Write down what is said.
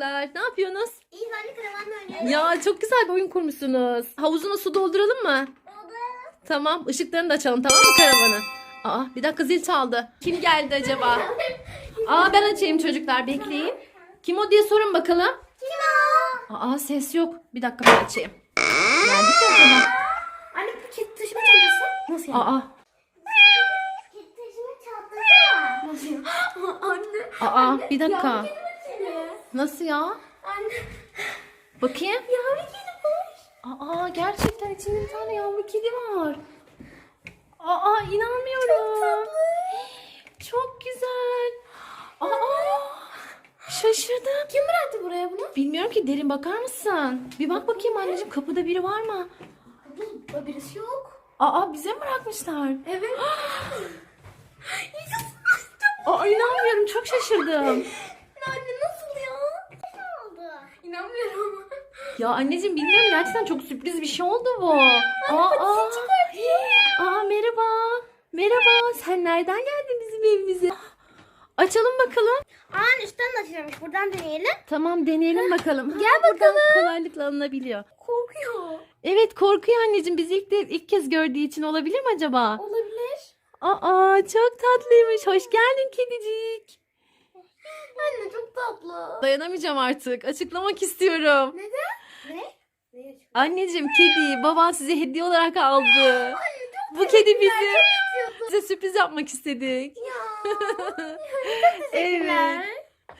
çocuklar. Ne yapıyorsunuz? İyi de karavanla oynuyorum. Ya çok güzel bir oyun kurmuşsunuz. Havuzuna su dolduralım mı? Oldu. Tamam. ışıklarını da açalım tamam mı karavanı? Aa bir dakika zil çaldı. Kim geldi acaba? Aa ben açayım çocuklar bekleyin. Kim o diye sorun bakalım. Kim o? Aa ses yok. Bir dakika ben açayım. Geldi ki acaba? Anne bu kedi taşıma çantası. Nasıl Aa, Kedi taşıma çantası var. nasıl ya? Anne. Aa bir dakika. Nasıl ya? Anne. Bakayım. Yavru kedi var. Aa gerçekten içinde bir tane yavru kedi var. Aa inanmıyorum. Çok güzel. Aa şaşırdım. Kim bıraktı buraya bunu? Bilmiyorum ki derin bakar mısın? Bir bak bakayım anneciğim kapıda biri var mı? Burada birisi yok. Aa bize mi bırakmışlar? Evet. Aa inanmıyorum çok şaşırdım. Anne nasıl? İnanmıyorum. Ya anneciğim bilmiyorum gerçekten çok sürpriz bir şey oldu bu. Aa, aa, aa merhaba. Merhaba sen nereden geldin bizim evimize? Açalım bakalım. Aa üstten açılmış. Buradan deneyelim. Tamam deneyelim bakalım. Gel Buradan bakalım. Kolaylıkla alınabiliyor. Korkuyor. Evet korkuyor anneciğim. Bizi ilk, de, ilk kez gördüğü için olabilir mi acaba? Olabilir. Aa çok tatlıymış. Hoş geldin kedicik. Dayanamayacağım artık. Açıklamak istiyorum. Neden? Ne? Ne? Anneciğim kedi baban size hediye olarak aldı. Bu kedi bizi istiyordum. size sürpriz yapmak istedik. Ya. Evet.